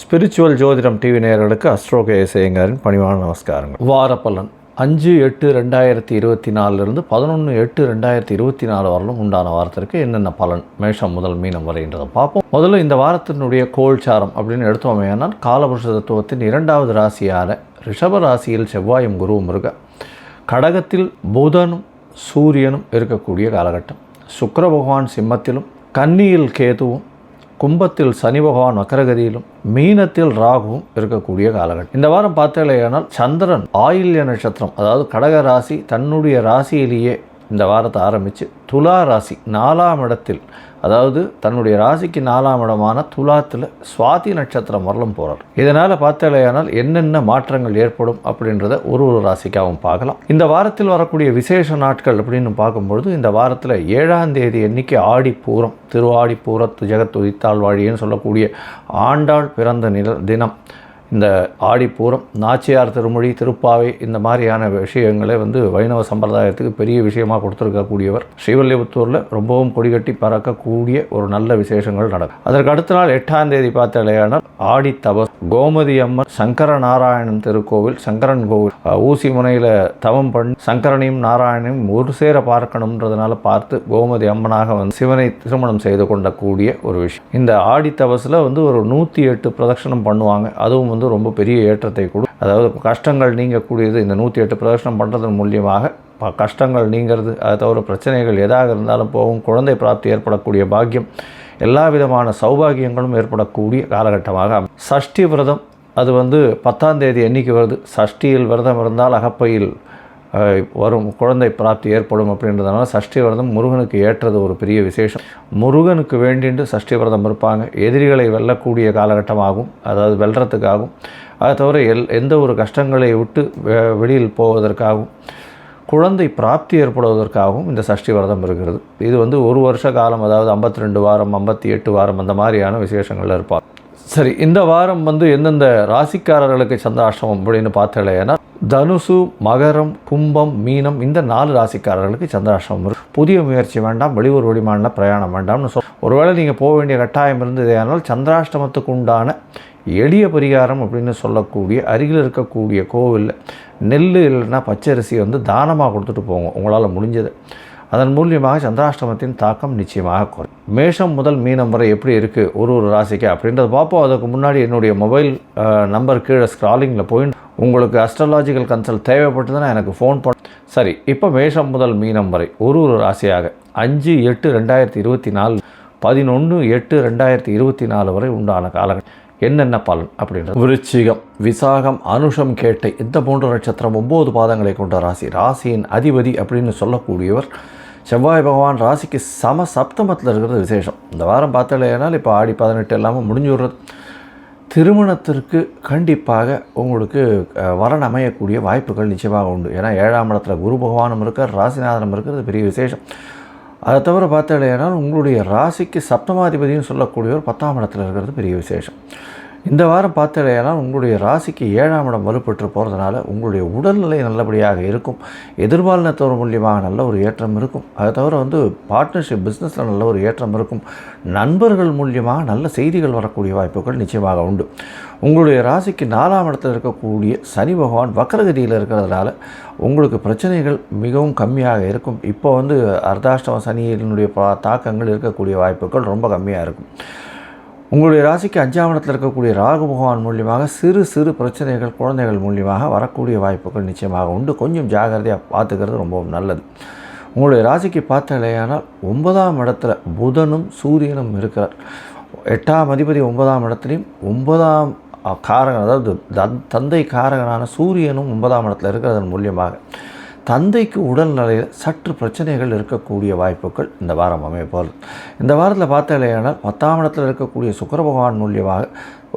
Spiritual ஜோதிடம் TV நேயர்களுக்கு அஸ்ட்ரோக இசையங்காரின் பணிவான நமஸ்காரங்கள். வாரப்பலன். அஞ்சு எட்டு ரெண்டாயிரத்தி இருபத்தி நாலுலேருந்து பதினொன்று எட்டு ரெண்டாயிரத்தி இருபத்தி நாலு வரலும் உண்டான வாரத்திற்கு என்னென்ன பலன்? மேஷம் முதல் மீனம் வரைன்றதை பார்ப்போம். முதல்ல இந்த வாரத்தினுடைய கோல்சாரம் அப்படின்னு எடுத்தோமேனால் காலபுருஷ தத்துவத்தின் இரண்டாவது ராசியான ரிஷப ராசியில் செவ்வாயும் குருவும் இருக்க கடகத்தில் புதனும் சூரியனும் இருக்கக்கூடிய காலகட்டம். சுக்கர பகவான் சிம்மத்திலும் கன்னியில் கேதுவும் கும்பத்தில் சனி பகவான் வக்கரகதியிலும் மீனத்தில் ராகுவும் இருக்கக்கூடிய காலகட்டம். இந்த வாரம் பார்த்தேனால் சந்திரன் ஆயில்ய நட்சத்திரம் அதாவது கடக ராசி தன்னுடைய ராசியிலேயே இந்த வாரத்தை ஆரம்பித்து துலா ராசி நாலாம் இடத்தில் அதாவது தன்னுடைய ராசிக்கு நாலாம் இடமான துலாத்தில் சுவாதி நட்சத்திரம் வரலும் போகிறார் இதனால் பார்த்தாலேயானால் என்னென்ன மாற்றங்கள் ஏற்படும் அப்படின்றத ஒரு ஒரு ராசிக்காகவும் பார்க்கலாம். இந்த வாரத்தில் வரக்கூடிய விசேஷ நாட்கள் அப்படின்னு பார்க்கும்பொழுது இந்த வாரத்தில் ஏழாம் தேதி எண்ணிக்கை ஆடி பூரம் திருவாடி பூரத்து ஜெகத் உதித்தாள் வாழின்னு சொல்லக்கூடிய ஆண்டாள் பிறந்த நில தினம். இந்த ஆடிப்பூரம் நாச்சியார் திருமொழி திருப்பாவை இந்த மாதிரியான விஷயங்களை வந்து வைணவ சம்பிரதாயத்துக்கு பெரிய விஷயமாக கொடுத்துருக்கக்கூடியவர். ஸ்ரீவல்லிபுத்தூரில் ரொம்பவும் கொடிகட்டி பறக்கக்கூடிய ஒரு நல்ல விசேஷங்கள் நடக்கும். அதற்கு அடுத்த நாள் எட்டாம் தேதி பார்த்தாலேயானால் ஆடி தபஸ் கோமதி அம்மன் சங்கர நாராயணன் திருக்கோவில் சங்கரன் கோவில். ஊசி முனையில் தவம் பண்ணி சங்கரனையும் நாராயணையும் ஒரு சேர பார்க்கணுன்றதுனால பார்த்து கோமதி அம்மனாக வந்து சிவனை திருமணம் செய்து கொண்டக்கூடிய ஒரு விஷயம். இந்த ஆடி தபஸில் வந்து ஒரு நூற்றி எட்டு பிரதட்சணம் பண்ணுவாங்க. அதுவும் வந்து ரொம்ப பெரிய ஏற்றத்தை கொடு. அதாவது கஷ்டங்கள் நீங்கக்கூடியது இந்த நூற்றி எட்டு பிரதர்ஷனம் பண்ணுறதன் மூலியமாக ப- கஷ்டங்கள் நீங்கிறது. அதை தவிர பிரச்சனைகள் எதாக இருந்தாலும் போகும் குழந்தை பிராப்தி ஏற்படக்கூடிய பாக்கியம். எல்லா விதமான சௌபாகியங்களும் ஏற்படக்கூடிய காலகட்டமாக சஷ்டி விரதம் அது வந்து பத்தாம் தேதி என்றைக்கு வருது. சஷ்டியில் விரதம் இருந்தால் அகப்பையில் வரும் குழந்தை பிராப்தி ஏற்படும் அப்படின்றதுனால சஷ்டி விரதம் முருகனுக்கு ஏற்றது ஒரு பெரிய விசேஷம். முருகனுக்கு வேண்டிட்டு சஷ்டி விரதம் இருப்பாங்க. எதிரிகளை வெல்லக்கூடிய காலகட்டமாகும். அதாவது வெல்றதுக்காகும். அதை தவிர எல் எந்த ஒரு கஷ்டங்களை விட்டு வெ- வெளியில் போவதற்காகவும் குழந்தை பிராப்தி ஏற்படுவதற்காகவும் இந்த சஷ்டி விரதம் இருக்கிறது. இது வந்து ஒரு வருஷ காலம் அதாவது 52 ரெண்டு வாரம் ஐம்பத்தி எட்டு வாரம் அந்த மாதிரியான விசேஷங்களில் இருப்பார் சரி இந்த வாரம் வந்து எந்தெந்த ராசிக்காரர்களுக்கு சந்திராஷ்டமம் அப்படின்னு பார்த்தலைன்னா தனுசு மகரம் கும்பம் மீனம் இந்த நாலு ராசிக்காரர்களுக்கு சந்திராஷ்டமம் இருக்கு புதிய முயற்சி வேண்டாம் வெளியூர் வெளிமாநில பிரயாணம் வேண்டாம்னு சொல். ஒருவேளை நீங்கள் போக வேண்டிய கட்டாயம் இருந்ததேயானால் சந்திராஷ்டமத்துக்கு உண்டான எளிய பரிகாரம் அப்படின்னு சொல்லக்கூடிய அருகில் இருக்கக்கூடிய கோவிலில் நெல் இல்லைன்னா பச்சரிசி வந்து தானமாக கொடுத்துட்டு போங்க உங்களால் முடிஞ்சது. அதன் மூலியமாக சந்திராஷ்டமத்தின் தாக்கம் நிச்சயமாக குறையும். மேஷம் முதல் மீனம் வரை எப்படி இருக்குது ஒரு ஒரு ராசிக்கு அப்படின்றத பார்ப்போம். அதுக்கு முன்னாடி என்னுடைய மொபைல் நம்பர் கீழே ஸ்க்ராலிங்கில் போய் உங்களுக்கு அஸ்ட்ராலாஜிக்கல் கன்சல்ட் தேவைப்பட்டதுன்னா எனக்கு ஃபோன் பண்ண சரி இப்போ மேஷம் முதல் மீனம் வரை ஒரு ஒரு ராசியாக அஞ்சு எட்டு ரெண்டாயிரத்தி இருபத்தி நாலு பதினொன்று எட்டு ரெண்டாயிரத்தி இருபத்தி நாலு வரை உண்டான காலங்கள் என்னென்ன பலன் அப்படின்றது. விருச்சிகம் விசாகம் அனுஷம் கேட்டை இந்த போன்ற நட்சத்திரம் ஒம்பது பாதங்களை கொண்ட ராசி. ராசியின் அதிபதி அப்படின்னு சொல்லக்கூடியவர் செவ்வாய் பகவான் ராசிக்கு சம சப்தமத்தில் இருக்கிறது விசேஷம். இந்த வாரம் பார்த்தாலேனால் இப்போ ஆடி பதினெட்டு எல்லாமே முடிஞ்சு விடுறது. திருமணத்திற்கு கண்டிப்பாக உங்களுக்கு வரன் அமையக்கூடிய வாய்ப்புகள் நிச்சயமாக உண்டு. ஏன்னா ஏழாம் இடத்துல குரு பகவானும் இருக்கார் ராசிநாதனும் இருக்கிறது பெரிய விசேஷம். அதை தவிர பார்த்தீங்கன்னா உங்களுடைய ராசிக்கு சப்தமாதிபதியும் சொல்லக்கூடியவர் பத்தாம் இடத்துல இருக்கிறது பெரிய விசேஷம். இந்த வாரம் பார்த்தாலேனால் உங்களுடைய ராசிக்கு ஏழாம் இடம் வலுப்பெற்று போகிறதுனால உங்களுடைய உடல்நிலை நல்லபடியாக இருக்கும். எதிர்பாலினத்தவர் மூலியமாக நல்ல ஒரு ஏற்றம் இருக்கும். அதை தவிர வந்து பார்ட்னர்ஷிப் பிஸ்னஸில் நல்ல ஒரு ஏற்றம் இருக்கும். நண்பர்கள் மூலியமாக நல்ல செய்திகள் வரக்கூடிய வாய்ப்புகள் நிச்சயமாக உண்டு. உங்களுடைய ராசிக்கு நாலாம் இடத்தில் இருக்கக்கூடிய சனி பகவான் வக்கரகதியில் இருக்கிறதுனால உங்களுக்கு பிரச்சனைகள் மிகவும் கம்மியாக இருக்கும். இப்போ வந்து அர்த்தாஷ்டம சனியினுடைய பா- தாக்கங்கள் இருக்கக்கூடிய வாய்ப்புகள் ரொம்ப கம்மியாக இருக்கும். உங்களுடைய ராசிக்கு அஞ்சாம் இடத்தில் இருக்கக்கூடிய ராகு பகவான் மூலியமாக சிறு சிறு பிரச்சனைகள் குழந்தைகள் மூலியமாக வரக்கூடிய வாய்ப்புகள் நிச்சயமாக உண்டு. கொஞ்சம் ஜாகிரதையாக பார்த்துக்கிறது ரொம்பவும் நல்லது. உங்களுடைய ராசிக்கு பார்த்தாலேயானால் ஒன்பதாம் இடத்துல புதனும் சூரியனும் இருக்கிறார். எட்டாம் அதிபதி ஒன்பதாம் இடத்துலையும் ஒன்பதாம் காரகன் அதாவது தந்- தந்தை காரகனான சூரியனும் ஒன்பதாம் இடத்துல இருக்கிறதன் மூலியமாக தந்தைக்கு உடல்நிலையில் சற்று பிரச்சனைகள் இருக்கக்கூடிய வாய்ப்புகள் இந்த வாரம் அமைய போகிறது இந்த வாரத்தில் பார்த்தாலேயானால் பத்தாம் இடத்தில் இருக்கக்கூடிய சுக்கரபகவான் மூலியமாக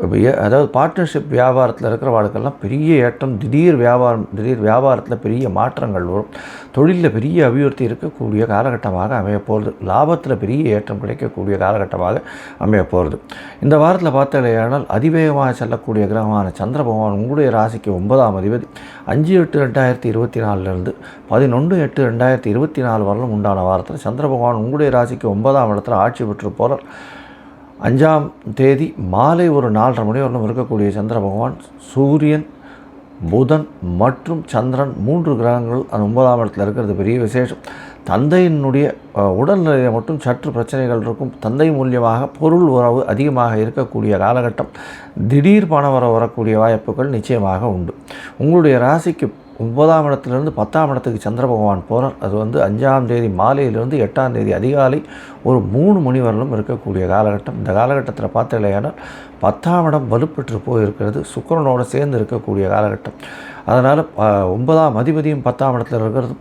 அதாவது பார்ட்னர்ஷிப் வியாபாரத்தில் இருக்கிற வாழ்க்கெல்லாம் பெரிய ஏற்றம் திடீர் வியாபாரம் திடீர் வியாபாரத்தில் பெரிய மாற்றங்கள் வரும். தொழிலில் பெரிய அபிவிருத்தி இருக்கக்கூடிய காலகட்டமாக அமைய போகிறது லாபத்தில் பெரிய ஏற்றம் கிடைக்கக்கூடிய காலகட்டமாக அமைய போகிறது இந்த வாரத்தில் பார்த்தாலேயானால் அதிவேகமாக செல்லக்கூடிய கிரகமான சந்திர பகவான் உங்களுடைய ராசிக்கு ஒன்பதாம் அதிபதி. அஞ்சு எட்டு ரெண்டாயிரத்தி இருபத்தி நாலுலேருந்து பதினொன்று எட்டு ரெண்டாயிரத்தி இருபத்தி நாலு வரலும் உண்டான வாரத்தில் சந்திர பகவான் உங்களுடைய ராசிக்கு ஒன்பதாம் இடத்துல ஆட்சி பெற்று போகிறார் அஞ்சாம் தேதி மாலை ஒரு நாலரை மணி வரலும் இருக்கக்கூடிய சந்திர பகவான் சூரியன் புதன் மற்றும் சந்திரன் மூன்று கிரகங்கள் அந்த ஒன்பதாம் இடத்துல இருக்கிறது பெரிய விசேஷம். தந்தையினுடைய உடல்நிலையில் மட்டும் சற்று பிரச்சனைகள் இருக்கும். தந்தை மூலியமாக பொருள் உறவு அதிகமாக இருக்கக்கூடிய காலகட்டம். திடீர் பண வர வரக்கூடிய வாய்ப்புகள் நிச்சயமாக உண்டு. உங்களுடைய ராசிக்கு ஒன்பதாம் இடத்துலேருந்து பத்தாம் இடத்துக்கு சந்திர பகவான் போகிறார் அது வந்து அஞ்சாம் தேதி மாலையிலிருந்து எட்டாம் தேதி அதிகாலை ஒரு மூணு மணி வரலும் இருக்கக்கூடிய காலகட்டம். இந்த காலகட்டத்தில் பார்த்தலையானால் பத்தாம் இடம் வலுப்பெற்று போயிருக்கிறது. சுக்கிரனோட சேர்ந்து இருக்கக்கூடிய காலகட்டம். அதனால் ஒன்பதாம் அதிபதியும் பத்தாம் இடத்துல இருக்கிறது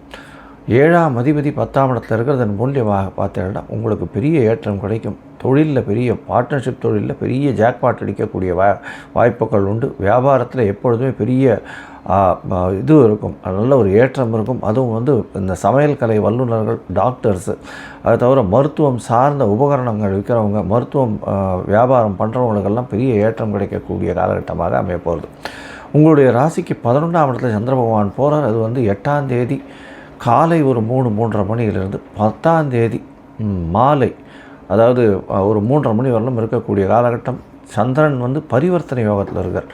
ஏழாம் அதிபதி பத்தாம் இடத்துல இருக்கிறதன் மூலியமாக பார்த்தீங்கன்னா உங்களுக்கு பெரிய ஏற்றம் கிடைக்கும். தொழிலில் பெரிய பார்ட்னர்ஷிப் தொழிலில் பெரிய ஜாக்பாட் அடிக்கக்கூடிய வா வாய்ப்புகள் உண்டு. வியாபாரத்தில் எப்பொழுதுமே பெரிய இது இருக்கும். நல்ல ஒரு ஏற்றம் இருக்கும். அதுவும் வந்து இந்த சமையல் கலை வல்லுநர்கள் டாக்டர்ஸு அதை தவிர மருத்துவம் சார்ந்த உபகரணங்கள் விற்கிறவங்க மருத்துவம் வியாபாரம் பண்ணுறவங்களுக்கெல்லாம் பெரிய ஏற்றம் கிடைக்கக்கூடிய காலகட்டமாக அமைய போகிறது உங்களுடைய ராசிக்கு பதினொன்றாம் இடத்துல சந்திர பகவான் போகிறார் அது வந்து எட்டாம் தேதி காலை ஒரு மூணு மூன்றரை மணியிலிருந்து பத்தாந்தேதி மாலை அதாவது ஒரு மூன்றரை மணி வரலும் இருக்கக்கூடிய காலகட்டம் சந்திரன் வந்து பரிவர்த்தனை யோகத்தில் இருக்கார்.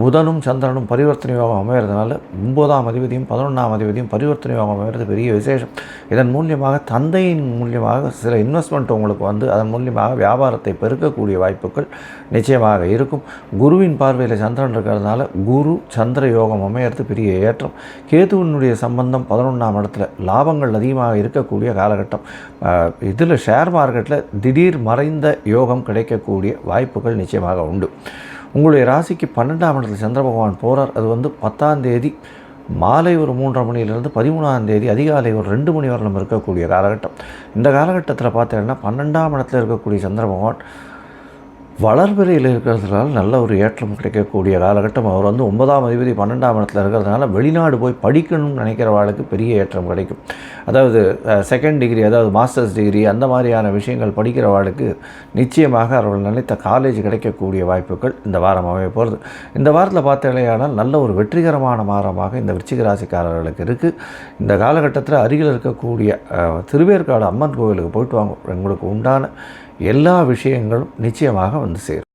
புதனும் சந்திரனும் பரிவர்த்தனை யோகம் அமைகிறதுனால ஒன்பதாம் அதிபதியும் பதினொன்றாம் அதிபதியும் பரிவர்த்தனை யோகம் அமைகிறது பெரிய விசேஷம். இதன் மூலியமாக தந்தையின் மூலியமாக சில இன்வெஸ்ட்மெண்ட் உங்களுக்கு வந்து அதன் மூலியமாக வியாபாரத்தை பெருக்கக்கூடிய வாய்ப்புகள் நிச்சயமாக இருக்கும். குருவின் பார்வையில் சந்திரன் இருக்கிறதுனால குரு சந்திர யோகம் அமைகிறது பெரிய ஏற்றம். கேதுவினுடைய சம்பந்தம் பதினொன்றாம் இடத்துல லாபங்கள் அதிகமாக இருக்கக்கூடிய காலகட்டம். இதில் ஷேர் மார்க்கெட்டில் திடீர் மறைந்த யோகம் கிடைக்கக்கூடிய வாய்ப்புகள் நிச்சயமாக உண்டு. உங்களுடைய ராசிக்கு பன்னெண்டாம் இடத்துல சந்திர பகவான் போகிறார் அது வந்து பத்தாம் தேதி மாலை ஒரு மூன்றரை மணியிலிருந்து பதிமூணாம் தேதி அதிகாலை ஒரு ரெண்டு மணி வரலும் இருக்கக்கூடிய காலகட்டம். இந்த காலகட்டத்தில் பார்த்தீங்கன்னா பன்னெண்டாம் இடத்துல இருக்கக்கூடிய சந்திர பகவான் வளர்பிறையில் இருக்கிறதுனால நல்ல ஒரு ஏற்றம் கிடைக்கக்கூடிய காலகட்டம். அவர் வந்து ஒன்பதாம் அதிபதி பன்னெண்டாம் இடத்துல இருக்கிறதுனால வெளிநாடு போய் படிக்கணும்னு நினைக்கிறவாளுக்கு பெரிய ஏற்றம் கிடைக்கும். அதாவது செகண்ட் டிகிரி அதாவது மாஸ்டர்ஸ் டிகிரி அந்த மாதிரியான விஷயங்கள் படிக்கிறவாளுக்கு நிச்சயமாக அவர்கள் நினைத்த காலேஜ் கிடைக்கக்கூடிய வாய்ப்புகள் இந்த வாரம் அமைய போகிறது இந்த வாரத்தில் பார்த்தீங்களேயானால் நல்ல ஒரு வெற்றிகரமான வாரமாக இந்த விருச்சிக ராசிக்காரர்களுக்கு இருக்குது இந்த காலகட்டத்தில் அருகில் இருக்கக்கூடிய திருவேற்காடு அம்மன் கோவிலுக்கு போயிட்டு வாங்க. உங்களுக்கு உண்டான எல்லா விஷயங்களும் நிச்சயமாக வந்து சேரும்.